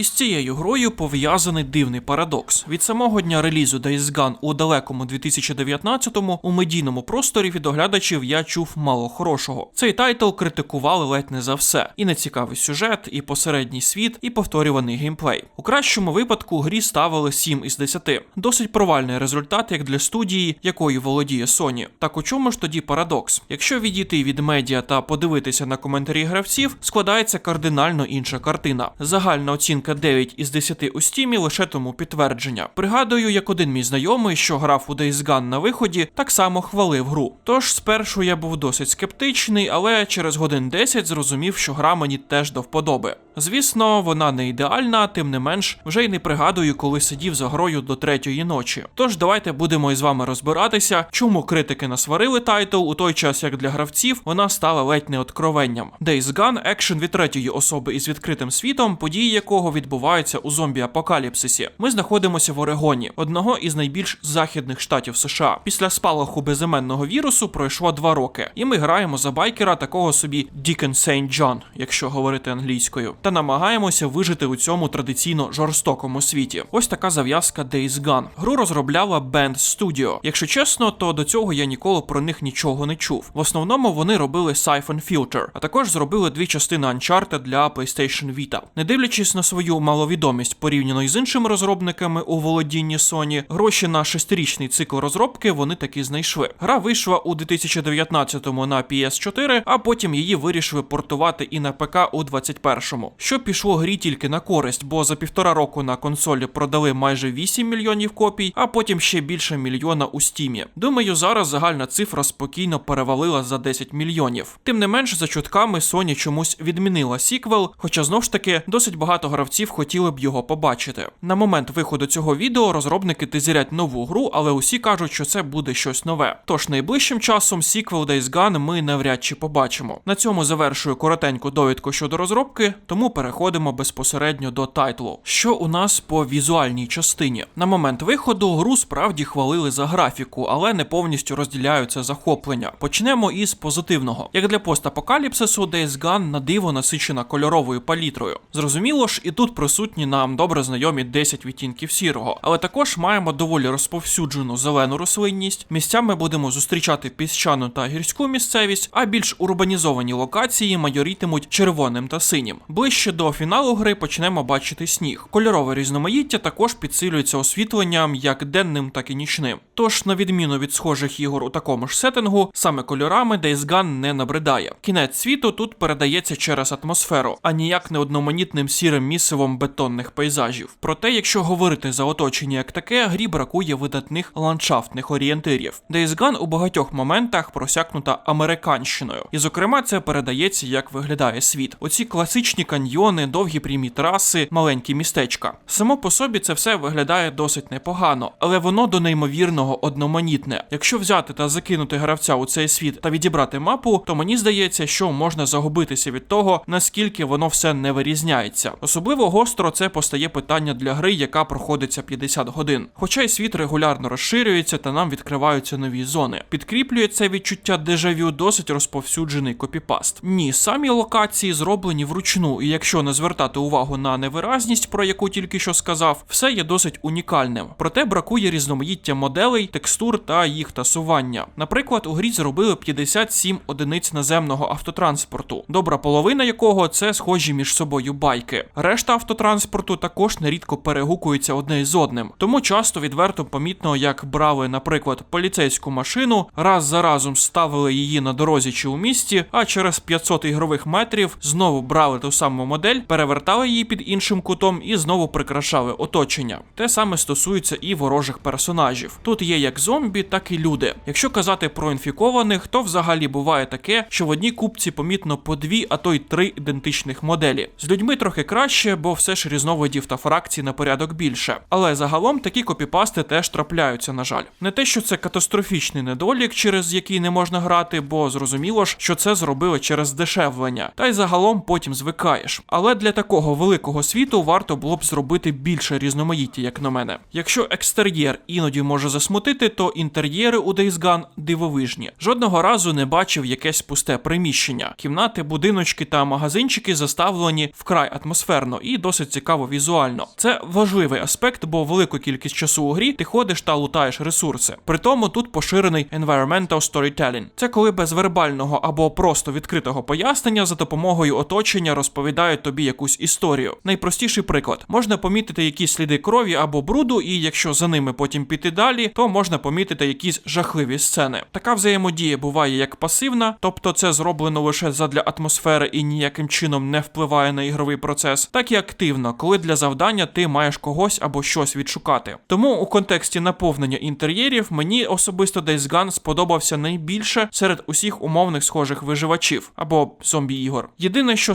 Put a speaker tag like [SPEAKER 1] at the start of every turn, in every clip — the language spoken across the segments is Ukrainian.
[SPEAKER 1] Із цією грою пов'язаний дивний парадокс. Від самого дня релізу Days Gone у далекому 2019-му у медійному просторі від оглядачів я чув мало хорошого. Цей тайтл критикували ледь не за все: і нецікавий сюжет, і посередній світ, і повторюваний геймплей. У кращому випадку грі ставили 7 із 10. Досить провальний результат як для студії, якою володіє Sony. Так у чому ж тоді парадокс? Якщо відійти від медіа та подивитися на коментарі гравців, складається кардинально інша картина. Загальна оцінка 9 із 10 у стімі лише тому підтвердження. Пригадую, як один мій знайомий, що грав у Days Gone на виході, так само хвалив гру. Тож спершу я був досить скептичний, але через годин 10 зрозумів, що гра мені теж до вподоби. Звісно, вона не ідеальна, тим не менш, вже й не пригадую, коли сидів за грою до третьої ночі. Тож давайте будемо із вами розбиратися, чому критики насварили тайтл у той час, як для гравців вона стала ледь не откровенням. Days Gone – екшен від третьої особи із відкритим світом, події якого відбуваються у зомбі-апокаліпсисі. Ми знаходимося в Орегоні, одного із найбільш західних штатів США. Після спалаху безіменного вірусу пройшло два роки, і ми граємо за байкера такого собі Дікен Сейнт Джон, якщо говорити англійською, та намагаємося вижити у цьому традиційно жорстокому світі. Ось така зав'язка Days Gone. Гру розробляла Band Studio. Якщо чесно, то до цього я ніколи про них нічого не чув. В основному вони робили Siphon Filter, а також зробили дві частини Uncharted для PlayStation Vita. Не дивлячись на свою маловідомість порівняно із іншими розробниками у володінні Sony, гроші на шестирічний цикл розробки вони таки знайшли. Гра вийшла у 2019-му на PS4, а потім її вирішили портувати і на ПК у 21-му. Що пішло грі тільки на користь, бо за півтора року на консолі продали майже 8 мільйонів копій, а потім ще більше мільйона у стімі. Думаю, зараз загальна цифра спокійно перевалила за 10 мільйонів. Тим не менш, за чутками Sony чомусь відмінила сіквел, хоча знов ж таки досить багато гравців хотіли б його побачити. На момент виходу цього відео розробники тизірять нову гру, але усі кажуть, що це буде щось нове. Тож найближчим часом сіквел Days Gone ми навряд чи побачимо. На цьому завершую коротеньку довідку щодо розробки, тому переходимо безпосередньо до тайтлу. Що у нас по візуальній частині? На момент виходу гру справді хвалили за графіку, але не повністю розділяю це захоплення. Почнемо із позитивного. Як для постапокаліпсису, Days Gone на диво насичена кольоровою палітрою. Зрозуміло ж, і тут присутні нам добре знайомі 10 відтінків сірого, але також маємо доволі розповсюджену зелену рослинність. Місцями будемо зустрічати піщану та гірську місцевість, а більш урбанізовані локації майорітимуть червоним та синім. Ближче до фіналу гри почнемо бачити сніг. Кольорове різноманіття також підсилюється освітленням як денним, так і нічним. Тож, на відміну від схожих ігор у такому ж сеттингу, саме кольорами Days Gone не набридає. Кінець світу тут передається через атмосферу, а ніяк не одноманітним сірим місивом бетонних пейзажів. Проте, якщо говорити за оточення як таке, грі бракує видатних ландшафтних орієнтирів. Days Gone у багатьох моментах просякнута американщиною, і зокрема це передається, як виглядає світ. Оці класичні каньйони, довгі прямі траси, маленькі містечка. Само по собі це все виглядає досить непогано, але воно до неймовірного одноманітне. Якщо взяти та закинути гравця у цей світ та відібрати мапу, то мені здається, що можна загубитися від того, наскільки воно все не вирізняється. Особливо гостро це постає питання для гри, яка проходиться 50 годин. Хоча й світ регулярно розширюється та нам відкриваються нові зони. Підкріплює це відчуття дежавю досить розповсюджений копіпаст. Ні, самі локації зроблені вручну, і якщо не звертати увагу на невиразність, про яку тільки що сказав, все є досить унікальним. Проте бракує різноманіття моделей, текстур та їх тасування. Наприклад, у грі зробили 57 одиниць наземного автотранспорту, добра половина якого це схожі між собою байки. Решта автотранспорту також нерідко перегукується одне з одним, тому часто відверто помітно, як брали, наприклад, поліцейську машину, раз за разом ставили її на дорозі чи у місті, а через 500 ігрових метрів знову брали ту саму модель, перевертали її під іншим кутом і знову прикрашали оточення. Те саме стосується і ворожих персонажів. Тут є як зомбі, так і люди. Якщо казати про інфікованих, то взагалі буває таке, що в одній купці помітно по дві, а то й три ідентичних моделі. З людьми трохи краще, бо все ж різновидів та фракцій на порядок більше. Але загалом такі копіпасти теж трапляються, на жаль. Не те, що це катастрофічний недолік, через який не можна грати, бо зрозуміло ж, що це зробили через дешевлення. Та й загалом потім звикаєш. Знаєш. Але для такого великого світу варто було б зробити більше різноманіття, як на мене. Якщо екстер'єр іноді може засмутити, то інтер'єри у Days Gone дивовижні. Жодного разу не бачив якесь пусте приміщення. Кімнати, будиночки та магазинчики заставлені вкрай атмосферно і досить цікаво візуально. Це важливий аспект, бо велику кількість часу у грі ти ходиш та лутаєш ресурси. При тому тут поширений environmental storytelling. Це коли без вербального або просто відкритого пояснення за допомогою оточення розповідають тобі якусь історію. Найпростіший приклад: можна помітити якісь сліди крові або бруду, і якщо за ними потім піти далі, то можна помітити якісь жахливі сцени. Така взаємодія буває як пасивна, тобто це зроблено лише задля атмосфери і ніяким чином не впливає на ігровий процес, так і активно, коли для завдання ти маєш когось або щось відшукати. Тому у контексті наповнення інтер'єрів мені особисто Days Gone сподобався найбільше серед усіх умовних схожих виживачів або зомбі-ігор. Єдине, що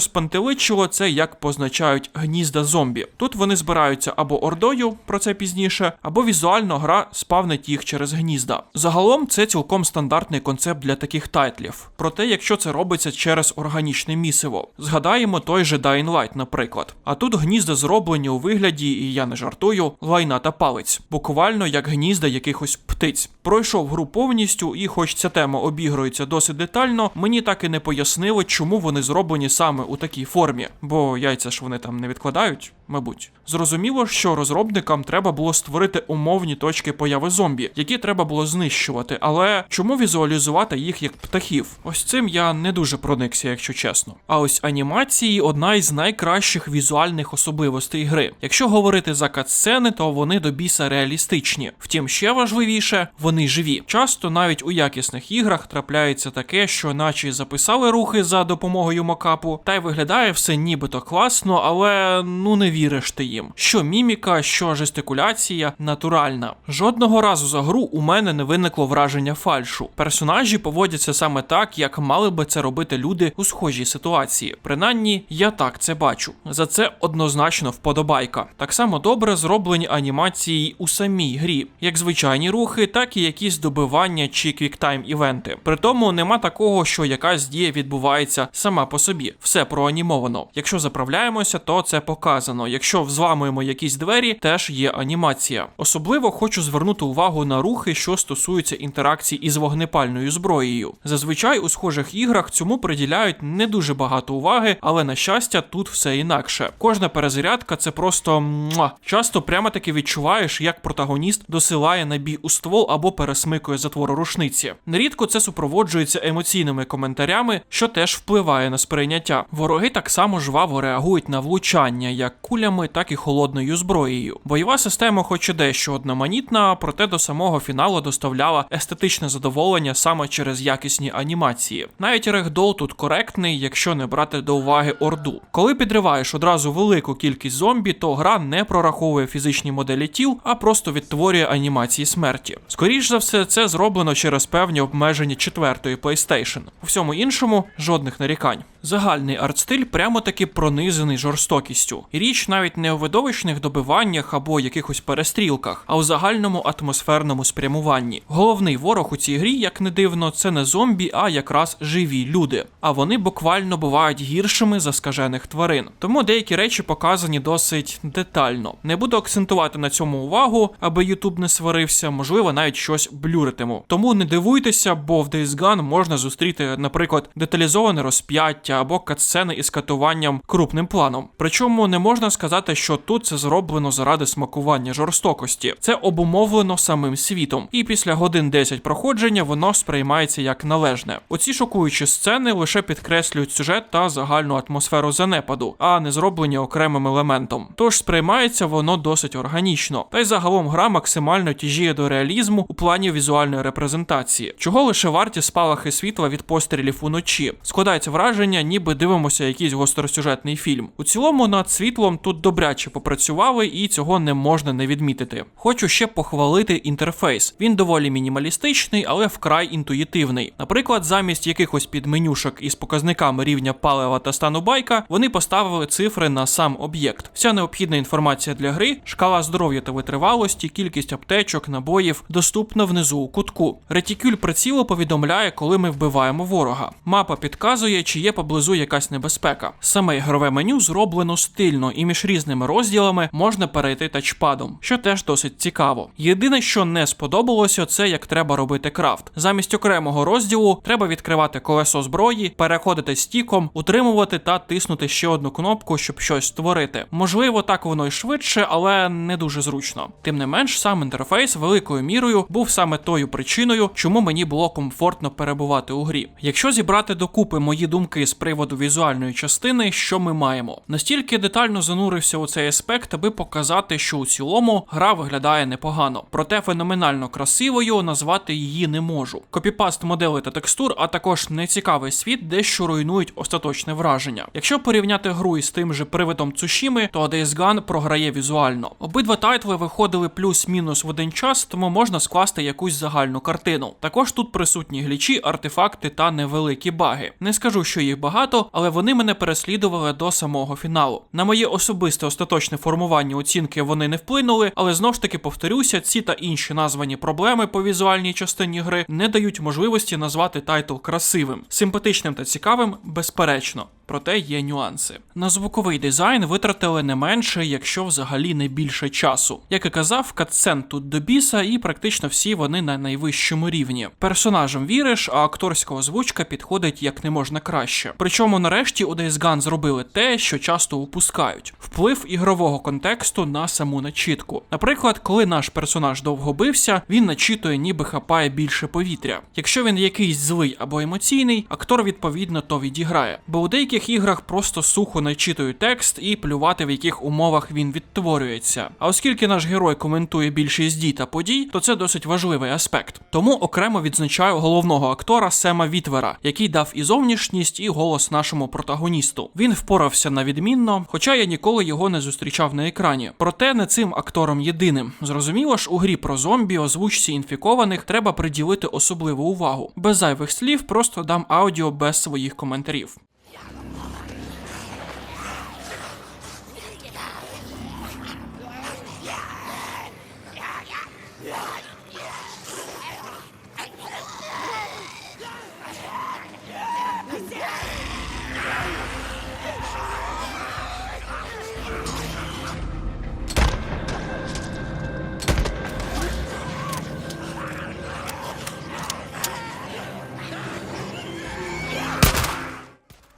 [SPEAKER 1] спантеличило, це як позначають гнізда зомбі. Тут вони збираються або ордою, про це пізніше, або візуально гра спавнить їх через гнізда. Загалом це цілком стандартний концепт для таких тайтлів. Проте, якщо це робиться через органічне місиво, згадаємо той же Dying Light, наприклад. А тут гнізда зроблені у вигляді, і я не жартую, лайна та палець, буквально як гнізда якихось птиць. Пройшов гру повністю, і хоч ця тема обігрується досить детально, мені так і не пояснили, чому вони зроблені саме у такій формі, бо яйця ж вони там не відкладають, мабуть. Зрозуміло, що розробникам треба було створити умовні точки появи зомбі, які треба було знищувати. Але чому візуалізувати їх як птахів? Ось цим я не дуже проникся, якщо чесно. А ось анімації одна із найкращих візуальних особливостей гри. Якщо говорити за катсцени, то вони до біса реалістичні. Втім, ще важливіше, вони живі. Часто навіть у якісних іграх трапляється таке, що наче записали рухи за допомогою мокапу, та й виглядає все нібито класно, але ну не віриш ти їм. Що міміка, що жестикуляція натуральна. Жодного разу за гру у мене не виникло враження фальшу. Персонажі поводяться саме так, як мали би це робити люди у схожій ситуації. Принаймні, я так це бачу. За це однозначно вподобайка. Так само добре зроблені анімації у самій грі, як звичайні рухи, так і якісь добивання чи квіктайм івенти. При тому нема такого, що якась дія відбувається сама по собі. Все проанімовано. Якщо заправляємося, то це показано. Якщо взламуємо якісь двері, теж є анімація. Особливо хочу звернути увагу на рухи, що стосуються інтеракцій із вогнепальною зброєю. Зазвичай у схожих іграх цьому приділяють не дуже багато уваги, але на щастя, тут все інакше. Кожна перезарядка це просто муа. часто прямо таки відчуваєш, як протагоніст досилає набій у ствол або пересмикує затвору рушниці. Нерідко це супроводжується емоційними коментарями, що теж впливає на сприйняття. Вороги так само жваво реагують на влучання, як кулями, так і холодною зброєю. Бойова система, хоч і дещо одноманітна, проте до самого фіналу доставляла естетичне задоволення саме через якісні анімації. Навіть регдол тут коректний, якщо не брати до уваги орду. Коли підриваєш одразу велику кількість зомбі, то гра не прораховує фізичні моделі тіл, а просто відтворює анімації смерті. Скоріш за все, це зроблено через певні обмеження четвертої PlayStation. У всьому іншому жодних нарікань. Загальний артстиль прямо таки пронизаний жорстокістю. Річ навіть не у видовищних добиваннях або якихось перестрілках, а у загальному атмосферному спрямуванні. Головний ворог у цій грі, як не дивно, це не зомбі, а якраз живі люди. А вони буквально бувають гіршими за скажених тварин. Тому деякі речі показані досить детально. Не буду акцентувати на цьому увагу, аби Ютуб не сварився, можливо, навіть щось блюритиму. Тому не дивуйтеся, бо в Days Gone можна зустріти, наприклад, деталізоване розп'яття або катсцени із катуванням крупним планом. Причому не можна сказати, що тут це зроблено заради смакування жорстокості. Це обумовлено самим світом, і після годин 10 проходження воно сприймається як належне. Оці шокуючі сцени лише підкреслюють сюжет та загальну атмосферу занепаду, а не зроблені окремим елементом. Тож сприймається воно досить органічно, та й загалом гра максимально тяжіє до реалізму у плані візуальної репрезентації, чого лише варті спалахи світла від пострілів уночі. Складається враження, ніби дивимося якийсь гостросюжетний фільм. У цілому над світлом тут добряче попрацювали, і цього не можна не відмітити. Хочу ще похвалити інтерфейс. Він доволі мінімалістичний, але вкрай інтуїтивний. Наприклад, замість якихось підменюшок із показниками рівня палива та стану байка, вони поставили цифри на сам об'єкт. Вся необхідна інформація для гри, шкала здоров'я та витривалості, кількість аптечок, набоїв доступна внизу у кутку. Ретікюль прицілу повідомляє, коли ми вбиваємо ворога. Мапа підказує, чи є поблизу якась небезпека. Саме ігрове меню зроблено стильно, і між різними розділами можна перейти тачпадом, що теж досить цікаво. Єдине, що не сподобалося, це як треба робити крафт. Замість окремого розділу треба відкривати колесо зброї, переходити стіком, утримувати та тиснути ще одну кнопку, щоб щось створити. Можливо, так воно й швидше, але не дуже зручно. Тим не менш, сам інтерфейс великою мірою був саме тою причиною, чому мені було комфортно перебувати у грі. Якщо зібрати докупи мої думки з приводу візуальної частини, що ми маємо, настільки детально занурився у цей аспект, аби показати, що у цілому гра виглядає непогано, проте феноменально красивою назвати її не можу. Копіпаст моделей та текстур, а також нецікавий світ, дещо руйнують остаточне враження. Якщо порівняти гру із тим же привидом Цушіми, то Days Gone програє візуально. Обидва тайтли виходили плюс-мінус в один час, тому можна скласти якусь загальну картину. Також тут присутні глічі, артефакти та невеликі баги. Не скажу, що їх багато, але вони мене переслідували до самого фіналу. На моє особисте остаточне формування оцінки вони не вплинули, але знов ж таки повторюся, ці та інші названі проблеми по візуальній частині гри не дають можливості назвати тайтл красивим, симпатичним та цікавим, безперечно. Проте є нюанси. На звуковий дизайн витратили не менше, якщо взагалі не більше часу. Як і казав, катсцен тут до біса, і практично всі вони на найвищому рівні. Персонажам віриш, а акторська озвучка підходить як не можна краще. Причому нарешті у Days Gone зробили те, що часто упускають: вплив ігрового контексту на саму начітку. Наприклад, коли наш персонаж довго бився, він начитує, ніби хапає більше повітря. Якщо він якийсь злий або емоційний, актор відповідно то відіграє. Бо у деяких іграх просто сухо начитують текст і плювати в яких умовах він відтворюється. А оскільки наш герой коментує більшість дій та подій, то це досить важливий аспект. Тому окремо відзначаю головного актора Сема Вітвера, який дав і зовнішність, і голос нашому протагоністу. Він впорався на відмінно, хоча я ніколи його не зустрічав на екрані. Проте не цим актором єдиним. Зрозуміло ж, у грі про зомбі, озвучці інфікованих треба приділити особливу увагу. Без зайвих слів просто дам аудіо без своїх коментарів.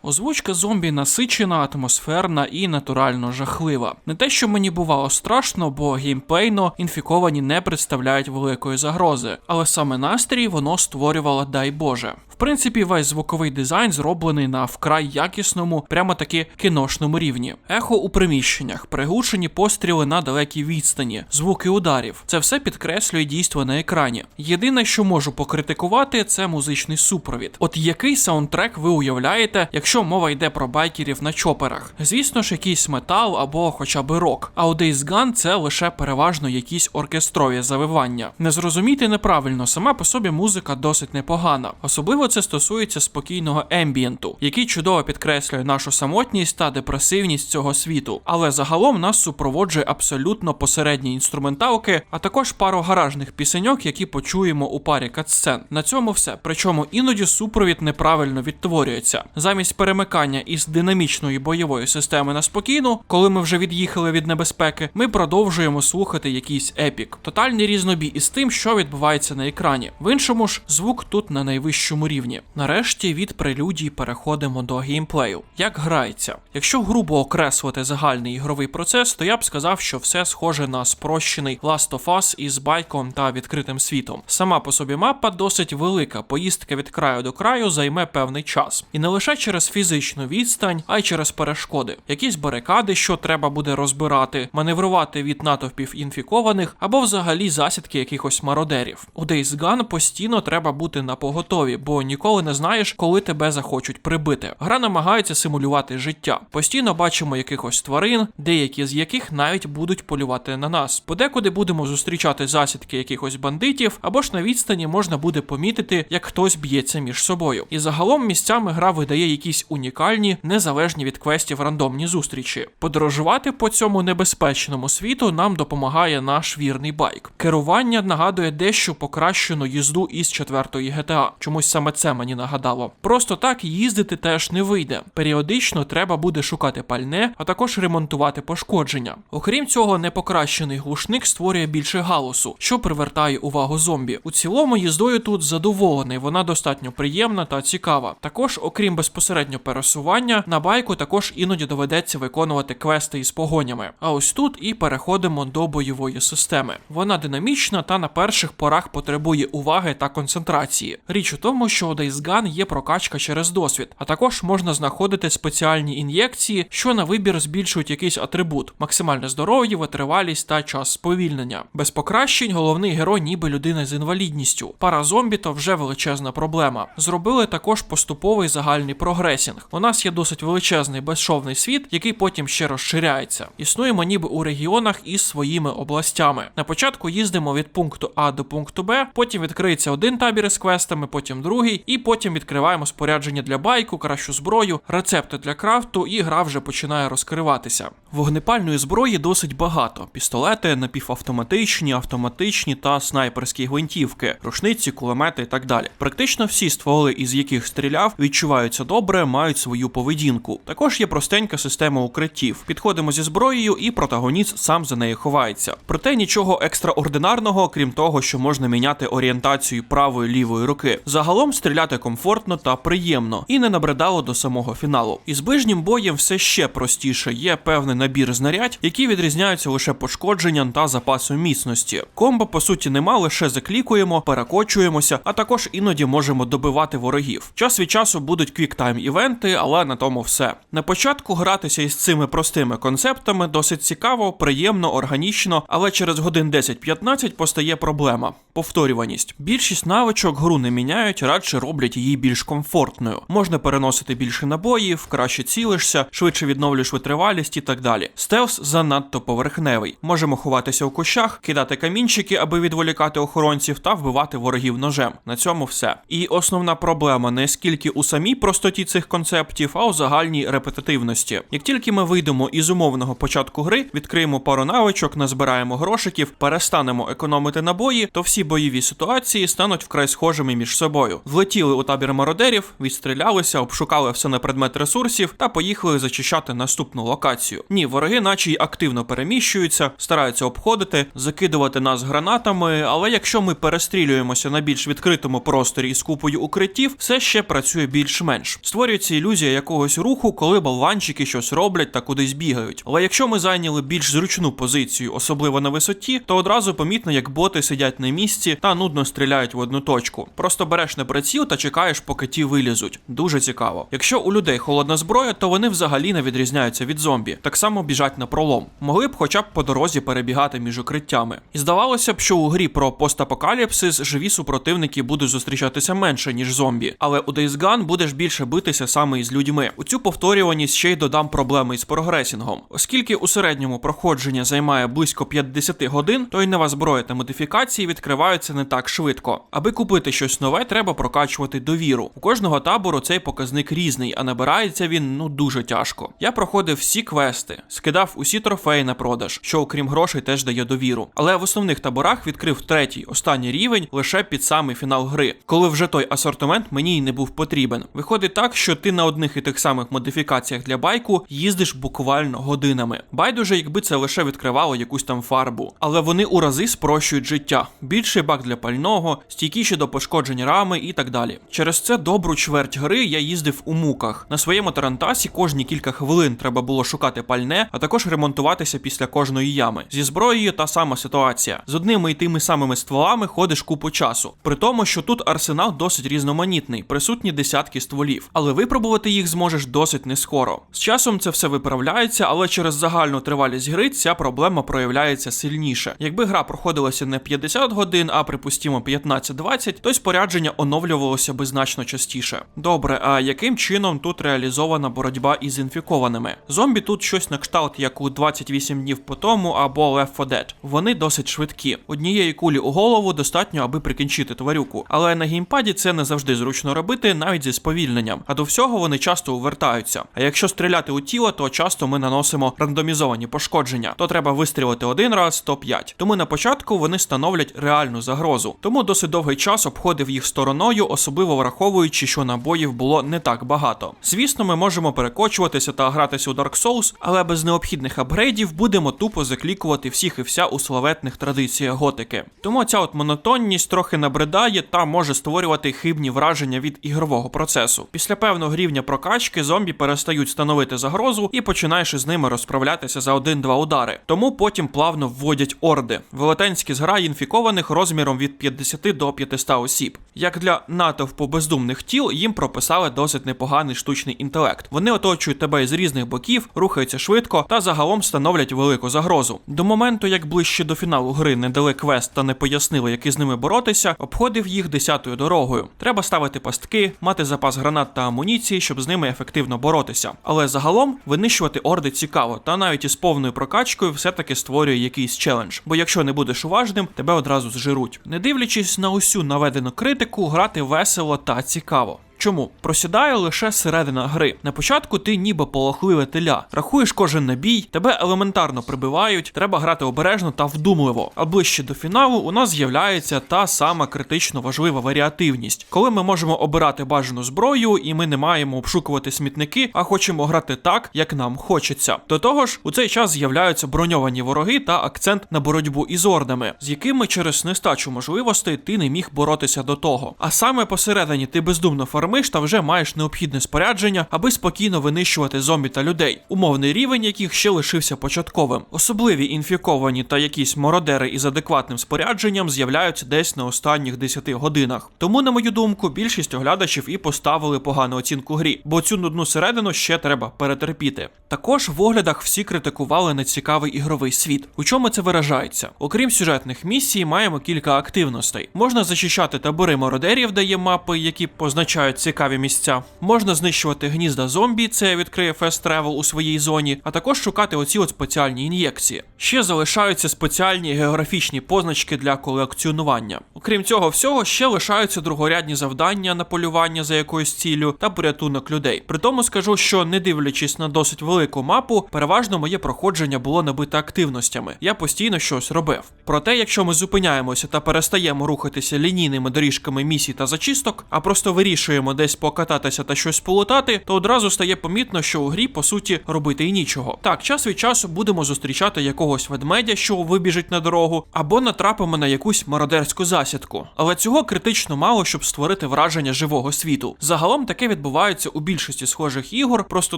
[SPEAKER 1] Озвучка зомбі насичена, атмосферна і натурально жахлива. Не те, що мені бувало страшно, бо геймплейно інфіковані не представляють великої загрози, але саме настрій воно створювало, дай Боже. Принципі, весь звуковий дизайн зроблений на вкрай якісному, прямо таки кіношному рівні. Ехо у приміщеннях, приглушені постріли на далекій відстані, звуки ударів. Це все підкреслює дійство на екрані. Єдине, що можу покритикувати, це музичний супровід. От який саундтрек ви уявляєте, якщо мова йде про байкерів на чоперах? Звісно ж, якийсь метал або хоча б рок. А у Days Gone це лише переважно якісь оркестрові завивання. Не зрозумійте неправильно, сама по собі музика досить непогана. Особливо це стосується спокійного ембієнту, який чудово підкреслює нашу самотність та депресивність цього світу. Але загалом нас супроводжує абсолютно посередні інструменталки, а також пару гаражних пісеньок, які почуємо у парі катсцен. На цьому все. Причому іноді супровід неправильно відтворюється. Замість перемикання із динамічної бойової системи на спокійну, коли ми вже від'їхали від небезпеки, ми продовжуємо слухати якийсь епік. Тотальний різнобій із тим, що відбувається на екрані. В іншому ж звук тут на найвищому рівні. Нарешті від прелюдій переходимо до геймплею. Як грається? Якщо грубо окреслити загальний ігровий процес, то я б сказав, що все схоже на спрощений Last of Us із байком та відкритим світом. Сама по собі мапа досить велика. Поїздка від краю до краю займе певний час. І не лише через фізичну відстань, а й через перешкоди. Якісь барикади, що треба буде розбирати, маневрувати від натовпів інфікованих, або взагалі засідки якихось мародерів. У Days Gone постійно треба бути на поготові, бо ніколи не знаєш, коли тебе захочуть прибити. Гра намагається симулювати життя. Постійно бачимо якихось тварин, деякі з яких навіть будуть полювати на нас. Подекуди будемо зустрічати засідки якихось бандитів, або ж на відстані можна буде помітити, як хтось б'ється між собою. І загалом місцями гра видає якісь унікальні, незалежні від квестів рандомні зустрічі. Подорожувати по цьому небезпечному світу нам допомагає наш вірний байк. Керування нагадує дещо покращену їзду із четвертої GTA. Чомусь саме це мені нагадало. Просто так їздити теж не вийде. Періодично треба буде шукати пальне, а також ремонтувати пошкодження. Окрім цього, непокращений глушник створює більше галусу, що привертає увагу зомбі. У цілому їздою тут задоволений, вона достатньо приємна та цікава. Також, окрім безпосередньо пересування, на байку також іноді доведеться виконувати квести із погонями. А ось тут і переходимо до бойової системи. Вона динамічна та на перших порах потребує уваги та концентрації. Річ у тому, що у Days є прокачка через досвід, а також можна знаходити спеціальні ін'єкції, що на вибір збільшують якийсь атрибут: максимальне здоров'я, витривалість та час сповільнення. Без покращень головний герой ніби людина з інвалідністю. Пара зомбі то вже величезна проблема. Зробили також поступовий загальний прогресінг. У нас є досить величезний безшовний світ, який потім ще розширяється. Існуємо ніби у регіонах із своїми областями. На початку їздимо від пункту А до пункту Б, потім відкриється один табір із квестами, потім другий, і потім відкриваємо спорядження для байку, кращу зброю, рецепти для крафту, і гра вже починає розкриватися. Вогнепальної зброї досить багато: пістолети, напівавтоматичні, автоматичні та снайперські гвинтівки, рушниці, кулемети і так далі. Практично всі стволи, із яких стріляв, відчуваються добре, мають свою поведінку. Також є простенька система укриттів. Підходимо зі зброєю, і протагоніст сам за нею ховається. Проте нічого екстраординарного, крім того, що можна міняти орієнтацію правої лівої руки. Загалом стріляти комфортно та приємно, і не набридало до самого фіналу. Із ближнім боєм все ще простіше. Є певний набір знарядь, які відрізняються лише пошкодженням та запасом міцності. Комбо по суті нема, лише заклікуємо, перекочуємося, а також іноді можемо добивати ворогів. Час від часу будуть квіктайм івенти, але на тому все. На початку гратися із цими простими концептами досить цікаво, приємно, органічно, але через годин 10-15 постає проблема повторюваність. Більшість навичок гру не міняють, радше роблять її більш комфортною. Можна переносити більше набоїв, краще цілишся, швидше відновлюєш витривалість і так далі. Стелс занадто поверхневий. Можемо ховатися в кущах, кидати камінчики, аби відволікати охоронців, та вбивати ворогів ножем. На цьому все. І основна проблема не скільки у самій простоті цих концептів, а у загальній репетитивності. Як тільки ми вийдемо із умовного початку гри, відкриємо пару навичок, назбираємо грошиків, перестанемо економити набої, то всі бойові ситуації стануть вкрай схожими між собою. Влетіли у табір мародерів, відстрілялися, обшукали все на предмет ресурсів та поїхали зачищати наступну локацію. Ні, вороги, наче й активно переміщуються, стараються обходити, закидувати нас гранатами. Але якщо ми перестрілюємося на більш відкритому просторі із купою укриттів, все ще працює більш-менш. Створюється ілюзія якогось руху, коли болванчики щось роблять та кудись бігають. Але якщо ми зайняли більш зручну позицію, особливо на висоті, то одразу помітно, як боти сидять на місці та нудно стріляють в одну точку. Просто береш на приціл та чекаєш, поки ті вилізуть. Дуже цікаво. Якщо у людей холодна зброя, то вони взагалі не відрізняються від зомбі. Так само біжать на пролом. Могли б хоча б по дорозі перебігати між укриттями. І здавалося б, що у грі про постапокаліпсис живі супротивники будуть зустрічатися менше, ніж зомбі. Але у Days Gone будеш більше битися саме із людьми. У цю повторюваність ще й додам проблеми із прогресінгом. Оскільки у середньому проходження займає близько 50 годин, то й нова зброя та модифікації відкриваються не так швидко. Аби купити щось нове, треба прокачувати довіру. У кожного табору цей показник різний, а набирається він ну дуже тяжко. Я проходив всі квести, скидав усі трофеї на продаж, що окрім грошей теж дає довіру. Але в основних таборах відкрив третій, останній рівень лише під самий фінал гри, коли вже той асортимент мені й не був потрібен. Виходить так, що ти на одних і тих самих модифікаціях для байку їздиш буквально годинами. Байдуже, якби це лише відкривало якусь там фарбу. Але вони у рази спрощують життя. Більший бак для пального, стійкіші до пошкоджень рами і так далі. Через це добру чверть гри я їздив у муках. На своєму тарантасі кожні кілька хвилин треба було шукати пальне, а також ремонтуватися після кожної ями. Зі зброєю та сама ситуація. З одними і тими самими стволами ходиш купу часу. При тому, що тут арсенал досить різноманітний, присутні десятки стволів, але випробувати їх зможеш досить не скоро. З часом це все виправляється, але через загальну тривалість гри ця проблема проявляється сильніше. Якби гра проходилася не 50 годин, а припустімо 15-20, то спорядження повторювалося би значно частіше. Добре, а яким чином тут реалізована боротьба із інфікованими? Зомбі тут щось на кшталт, як у 28 днів по тому або Left 4 Dead. Вони досить швидкі. Однієї кулі у голову достатньо, аби прикінчити тварюку. Але на геймпаді це не завжди зручно робити, навіть зі сповільненням. А до всього вони часто увертаються. А якщо стріляти у тіло, то часто ми наносимо рандомізовані пошкодження. То треба вистрілити один раз, то п'ять. Тому на початку вони становлять реальну загрозу. Тому досить довгий час обходив їх стороною, особливо враховуючи, що набоїв було не так багато. Звісно, ми можемо перекочуватися та гратися у Dark Souls, але без необхідних апгрейдів будемо тупо заклікувати всіх і вся у славетних традиціях готики. Тому ця от монотонність трохи набридає та може створювати хибні враження від ігрового процесу. Після певного рівня прокачки зомбі перестають становити загрозу і починаєш із ними розправлятися за один-два удари. Тому потім плавно вводять орди, велетенські зграї інфікованих розміром від 50 до 500 осіб. Як для натовпу бездумних тіл їм прописали досить непоганий штучний інтелект. Вони оточують тебе із різних боків, рухаються швидко та загалом становлять велику загрозу. До моменту, як ближче до фіналу гри не дали квест та не пояснили, як із ними боротися, обходив їх десятою дорогою. Треба ставити пастки, мати запас гранат та амуніції, щоб з ними ефективно боротися. Але загалом винищувати орди цікаво, та навіть із повною прокачкою все-таки створює якийсь челендж. Бо якщо не будеш уважним, тебе одразу зжируть. Не дивлячись на усю наведену критику, грати весело та цікаво. Чому просідає лише середина гри? На початку ти ніби полохливе теля, рахуєш кожен набій, тебе елементарно прибивають, треба грати обережно та вдумливо. А ближче до фіналу у нас з'являється та сама критично важлива варіативність, коли ми можемо обирати бажану зброю, і ми не маємо обшукувати смітники, а хочемо грати так, як нам хочеться. До того ж, у цей час з'являються броньовані вороги та акцент на боротьбу із ордами, з якими через нестачу можливостей ти не міг боротися до того. А саме посередині ти бездумно фармиш та вже маєш необхідне спорядження, аби спокійно винищувати зомбі та людей, умовний рівень яких ще лишився початковим. Особливі інфіковані та якісь мородери із адекватним спорядженням з'являються десь на останніх 10 годинах. Тому, на мою думку, більшість оглядачів і поставили погану оцінку грі, бо цю нудну середину ще треба перетерпіти. Також в оглядах всі критикували нецікавий ігровий світ. У чому це виражається? Окрім сюжетних місій, маємо кілька активностей. Можна зачищати табори мародерів, де є мапи, які позначають цікаві місця. Можна знищувати гнізда зомбі, це відкриє фест тревел у своїй зоні, а також шукати оці от спеціальні ін'єкції. Ще залишаються спеціальні географічні позначки для колекціонування. Окрім цього всього, ще лишаються другорядні завдання на полювання за якоюсь ціллю та порятунок людей. При тому скажу, що не дивлячись на досить велику мапу, переважно моє проходження було набите активностями. Я постійно щось робив. Проте, якщо ми зупиняємося та перестаємо рухатися лінійними доріжками місій та зачисток, а просто вирішуємо десь покататися та щось полутати, то одразу стає помітно, що у грі по суті робити і нічого. Так, час від часу будемо зустрічати якогось ведмедя, що вибіжить на дорогу, або натрапимо на якусь мародерську засідку. Але цього критично мало, щоб створити враження живого світу. Загалом таке відбувається у більшості схожих ігор, просто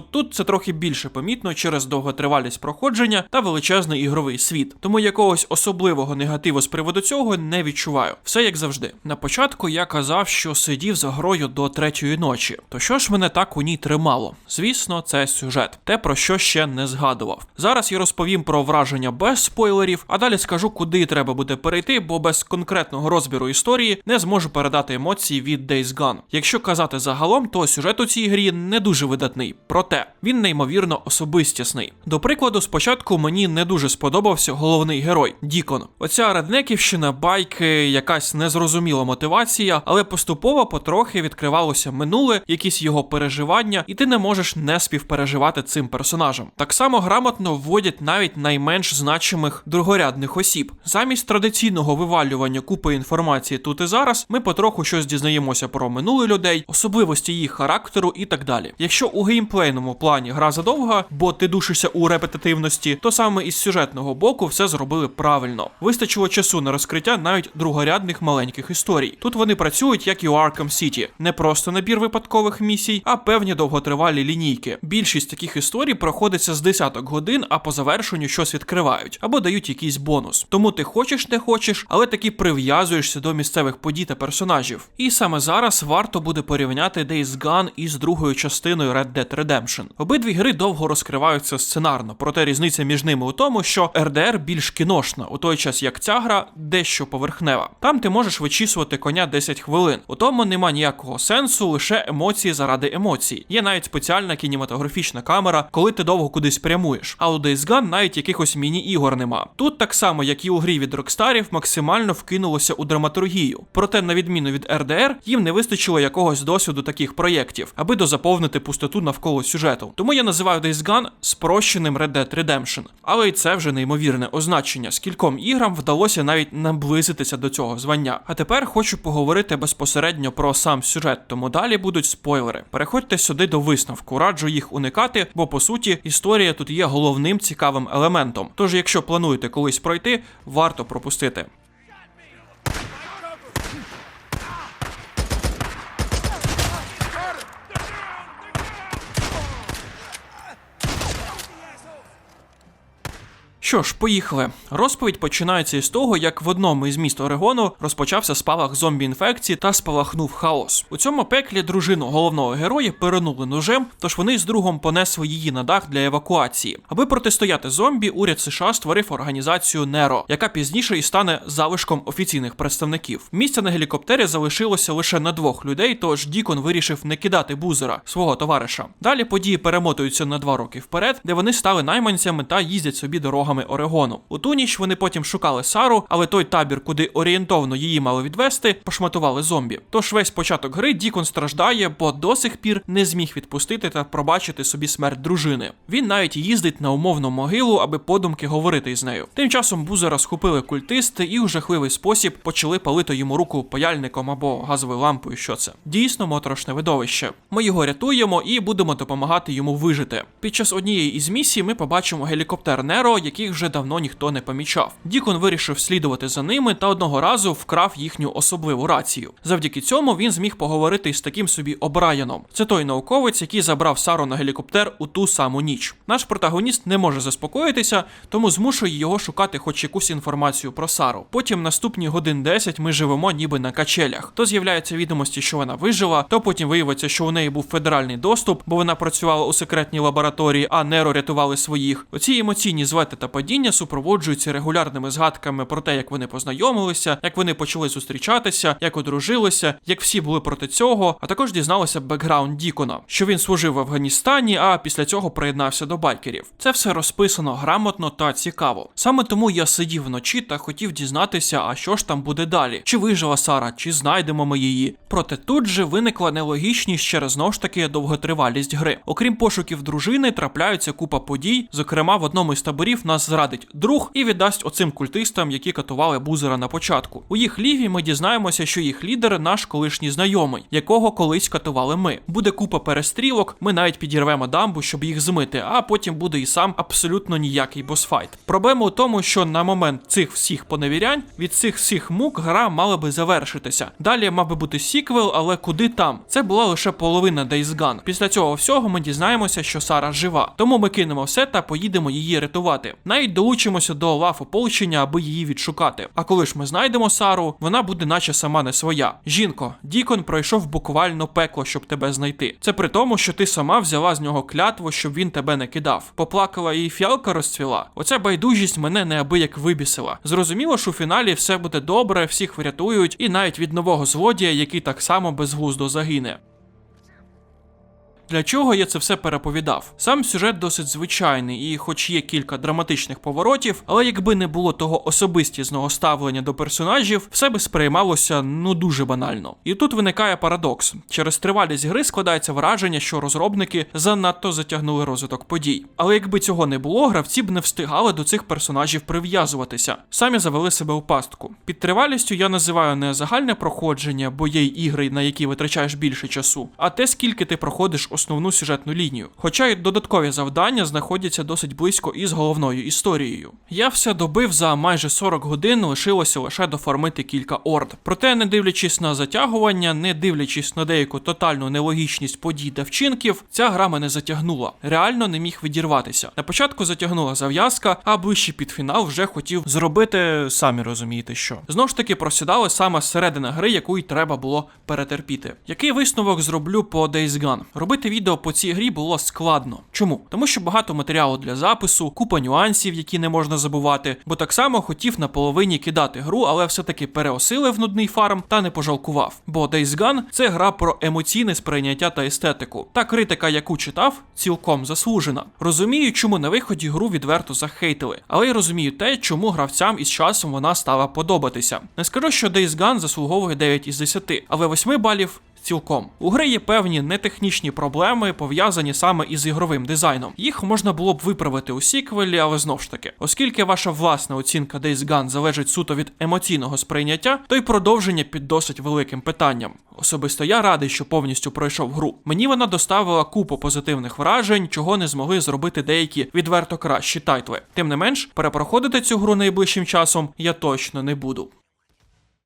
[SPEAKER 1] тут це трохи більше помітно через довготривалість проходження та величезний ігровий світ. Тому якогось особливого негативу з приводу цього не відчуваю. Все як завжди. На початку я казав, що сидів за грою до третьої ночі. То що ж мене так у ній тримало? Звісно, це сюжет, те про що ще не згадував. Зараз я розповім про враження без спойлерів, а далі скажу, куди треба буде перейти, бо без конкретного розбіру історії не зможу передати емоції від Days Gone. Якщо казати загалом, то сюжет у цій грі не дуже видатний, проте він неймовірно особистісний. До прикладу, спочатку мені не дуже сподобався головний герой Дікон. Оця реднеківщина, байки, якась незрозуміла мотивація, але поступово потрохи відкривалося минуле, якісь його переживання, і ти не можеш не співпереживати цим персонажем. Так само грамотно вводять навіть найменш значимих другорядних осіб. Замість традиційного вивалювання купи інформації тут і зараз, ми потроху щось дізнаємося про минуле людей, особливості їх характеру і так далі. Якщо у геймплейному плані гра задовга, бо ти душишся у репетитивності, то саме із сюжетного боку все зробили правильно. Вистачило часу на розкриття навіть другорядних маленьких історій. Тут вони працюють як і у Arkham City. не просто набір випадкових місій, а певні довготривалі лінійки. Більшість таких історій проходиться з десяток годин, а по завершенню щось відкривають або дають якийсь бонус. Тому ти хочеш не хочеш, але таки прив'язуєшся до місцевих подій та персонажів. І саме зараз варто буде порівняти Days Gone із другою частиною Red Dead Redemption. Обидві гри довго розкриваються сценарно, проте різниця між ними у тому, що RDR більш кіношна, у той час як ця гра дещо поверхнева. Там ти можеш вичісувати коня 10 хвилин. У тому нема ніякого сенсу, лише емоції заради емоцій. Є навіть спеціальна кінематографічна камера, коли ти довго кудись прямуєш. А у Days Gone навіть якихось міні-ігор нема. Тут так само, як і у грі від Rockstar, максимально вкинулося у драматургію. Проте, на відміну від RDR, їм не вистачило якогось досвіду таких проєктів, аби дозаповнити пустоту навколо сюжету. Тому я називаю Days Gone спрощеним Red Dead Redemption. Але й це вже неймовірне означення. Скільком іграм вдалося навіть наблизитися до цього звання. А тепер хочу поговорити безпосередньо про сам сюжет, тому далі будуть спойлери. Переходьте сюди до висновку, раджу їх уникати, бо по суті історія тут є головним цікавим елементом. Тож, якщо плануєте колись пройти, варто пропустити. Що ж, поїхали. Розповідь починається із того, як в одному із міст Орегону розпочався спалах зомбі-інфекції та спалахнув хаос. У цьому пеклі дружину головного героя перенули ножем, тож вони з другом понесли її на дах для евакуації. Аби протистояти зомбі, уряд США створив організацію Неро, яка пізніше і стане залишком офіційних представників. Місця на гелікоптері залишилося лише на двох людей, тож Дікон вирішив не кидати бузера свого товариша. Далі події перемотуються на два роки вперед, де вони стали найманцями та їздять собі дорогами Орегону. У ту ніч вони потім шукали Сару, але той табір, куди орієнтовно її мали відвести, пошматували зомбі. Тож весь початок гри Дікон страждає, бо до сих пір не зміг відпустити та пробачити собі смерть дружини. Він навіть їздить на умовну могилу, аби подумки говорити із нею. Тим часом бузера схопили культисти і у жахливий спосіб почали палити йому руку паяльником або газовою лампою. Що це дійсно моторошне видовище. Ми його рятуємо і будемо допомагати йому вижити. Під час однієї із місій ми побачимо гелікоптер Неро, яких вже давно ніхто не помічав. Дікон вирішив слідувати за ними та одного разу вкрав їхню особливу рацію. Завдяки цьому він зміг поговорити із таким собі Обраяном. Це той науковець, який забрав Сару на гелікоптер у ту саму ніч. Наш протагоніст не може заспокоїтися, тому змушує його шукати хоч якусь інформацію про Сару. Потім наступні годин 10 ми живемо ніби на качелях. То з'являються відомості, що вона вижила, то потім виявиться, що у неї був федеральний доступ, бо вона працювала у секретній лабораторії, а Неро рятували своїх. Оці емоційні звети та падіння супроводжуються регулярними згадками про те, як вони познайомилися, як вони почали зустрічатися, як одружилися, як всі були проти цього. А також дізналися бекграунд Дікона, що він служив в Афганістані, а після цього приєднався до байкерів. Це все розписано грамотно та цікаво. Саме тому я сидів вночі та хотів дізнатися, а що ж там буде далі, чи вижила Сара, чи знайдемо ми її. Проте тут же виникла нелогічність через знову ж таки довготривалість гри. Окрім пошуків дружини, трапляються купа подій. Зокрема, в одному із таборів нас зрадить друг і віддасть оцим культистам, які катували бузера на початку. У їх ліві ми дізнаємося, що їх лідер наш колишній знайомий, якого колись катували ми. Буде купа перестрілок, ми навіть підірвемо дамбу, щоб їх змити, а потім буде і сам абсолютно ніякий босфайт. Проблема у тому, що на момент цих всіх поневірянь від цих всіх мук гра мала би завершитися. Далі мав би бути сіквел, але куди там? Це була лише половина Days Gone. Після цього всього ми дізнаємося, що Сара жива. Тому ми кинемо все та поїдемо її рятувати. Навіть долучимося до лав ополчення, аби її відшукати. А коли ж ми знайдемо Сару, вона буде наче сама не своя. Жінко, Дікон пройшов буквально пекло, щоб тебе знайти. Це при тому, що ти сама взяла з нього клятву, щоб він тебе не кидав. Поплакала і фіалка розцвіла. Оця байдужість мене неабияк вибісила. Зрозуміло, що у фіналі все буде добре, всіх врятують, і навіть від нового злодія, який так само безглуздо загине. Для чого я це все переповідав? Сам сюжет досить звичайний, і, хоч є кілька драматичних поворотів, але якби не було того особистісного ставлення до персонажів, все би сприймалося ну дуже банально. І тут виникає парадокс: через тривалість гри складається враження, що розробники занадто затягнули розвиток подій. Але якби цього не було, гравці б не встигали до цих персонажів прив'язуватися, самі завели себе у пастку. Під тривалістю я називаю не загальне проходження, бо є ігри, на які витрачаєш більше часу, а те, скільки ти проходиш основну сюжетну лінію. Хоча й додаткові завдання знаходяться досить близько із головною історією. Я все добив за майже 40 годин, лишилося лише доформити кілька орд. Проте, не дивлячись на затягування, не дивлячись на деяку тотальну нелогічність подій та вчинків, ця гра мене затягнула. Реально не міг відірватися. На початку затягнула зав'язка, а ближче під фінал вже хотів зробити, самі розумієте, що. Знову ж таки просідали саме середина гри, яку й треба було перетерпіти. Який висновок зроблю по Days Gone? Робити відео по цій грі було складно. Чому? Тому що багато матеріалу для запису, купа нюансів, які не можна забувати, бо так само хотів на половині кидати гру, але все-таки переосилив нудний фарм та не пожалкував. Бо Days Gone – це гра про емоційне сприйняття та естетику. Та критика, яку читав, цілком заслужена. Розумію, чому на виході гру відверто захейтили, але й розумію те, чому гравцям із часом вона стала подобатися. Не скажу, що Days Gone заслуговує 9 із 10, але 8 балів Цілком у гри є певні нетехнічні проблеми, пов'язані саме із ігровим дизайном. Їх можна було б виправити у сіквелі, але знов ж таки, оскільки ваша власна оцінка Days Gone залежить суто від емоційного сприйняття, то й продовження під досить великим питанням. Особисто я радий, що повністю пройшов гру. Мені вона доставила купу позитивних вражень, чого не змогли зробити деякі відверто кращі тайтли. Тим не менш, перепроходити цю гру найближчим часом я точно не буду.